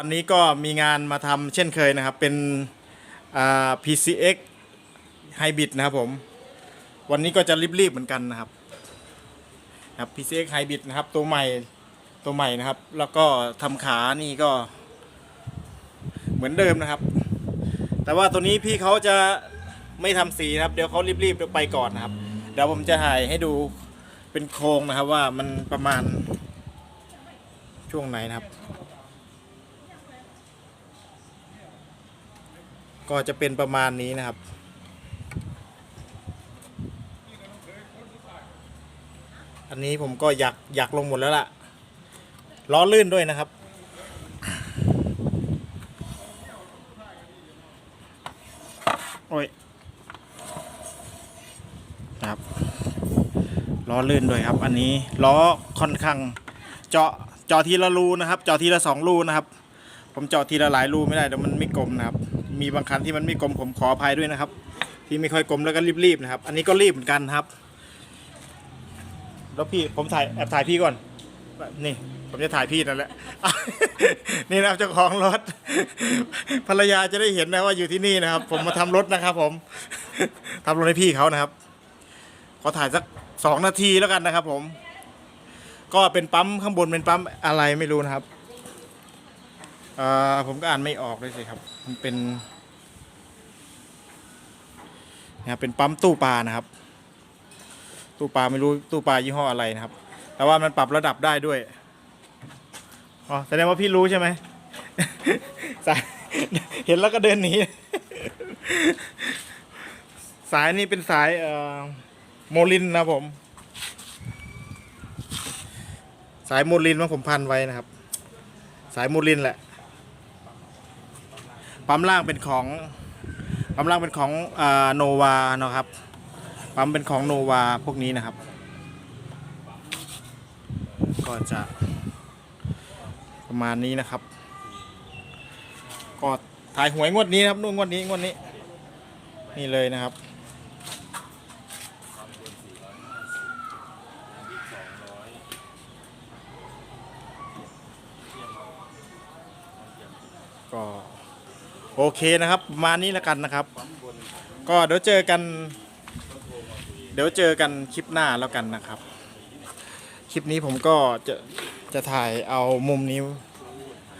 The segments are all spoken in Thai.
วันนี้ก็มีงานมาทำเช่นเคยนะครับ เป็น PCX Hybrid นะครับผม วันนี้ก็จะรีบๆเหมือนกันนะครับครับ PCX Hybrid นะครับ ตัวใหม่ตัวใหม่นะครับ แล้วก็ทำขานี่ก็เหมือนเดิมนะครับ แต่ว่าตัวนี้พี่เขาจะไม่ทำสีนะครับ เดี๋ยวเขารีบๆไปก่อนนะครับ เดี๋ยวผมจะถ่ายให้ดูเป็นโครงนะครับว่ามันประมาณช่วงไหนนะครับ ก็จะเป็นประมาณนี้นะครับ อันนี้ผมก็อยากอยากลงหมดแล้วล่ะ ล้อลื่นด้วยนะครับ โอ้ยครับล้อลื่นด้วยครับ อันนี้ล้อค่อนข้างเจาะเจาะทีละรูนะครับ เจาะทีละสองรูนะครับ ผมเจาะทีละหลายรูไม่ได้เดี๋ยวมันไม่กลมนะครับ มีบางคันที่มันไม่กลมผมขออภัยด้วยนะครับ ที่ไม่ค่อยกลมแล้วก็รีบๆนะครับ อันนี้ก็รีบเหมือนกันครับ แล้วพี่ผมถ่ายแอบถ่ายพี่ก่อน นี่ ผมจะถ่ายพี่นั่นแหละนี่นะครับเจ้าของรถ ภรรยาจะได้เห็นนะว่าอยู่ที่นี่นะครับ ผมมาทำรถนะครับ ผมทำรถให้พี่เขานะครับ ขอถ่ายสักสองนาทีแล้วกันนะครับ ผม ก็เป็นปั๊มข้างบนเป็นปั๊มอะไรไม่รู้นะครับ ผมก็อ่านไม่ออกเลยสิครับ มันเป็นนะครับเป็นปั๊มตู้ปลานะครับ ตู้ปลาไม่รู้ตู้ปลายี่ห้ออะไรนะครับ แต่ว่ามันปรับระดับได้ด้วยอ๋อแสดงว่าพี่รู้ใช่ไหมสายเห็นแล้วก็เดินหนีสายนี้เป็นสายโมลินนะผม สายโมลินว่าผมพันไว้นะครับ สายโมลินแหละ ปั๊มล่างเป็นของปั๊มล่างเป็นของโนวาเนาะครับปั๊มเป็นของโนวาพวกนี้นะครับ ก็จะประมาณนี้นะครับ ก็ถ่ายหวยงวดนี้นะครับนู่นงวดนี้งวดนี้ นี่เลยนะครับก็ โอเคนะครับมานี้แล้วกันนะครับ ก็เดี๋ยวเจอกัน เดี๋ยวเจอกันคลิปหน้าแล้วกันนะครับ คลิปนี้ผมก็จะจะถ่ายเอามุมนี้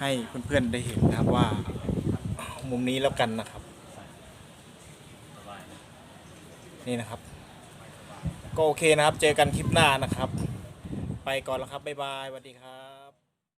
ให้เพื่อนๆได้เห็นนะครับว่ามุมนี้แล้วกันนะครับ นี่นะครับ ก็โอเคนะครับ เจอกันคลิปหน้านะครับ ไปก่อนแล้วครับบ๊ายบายสวัสดีครับ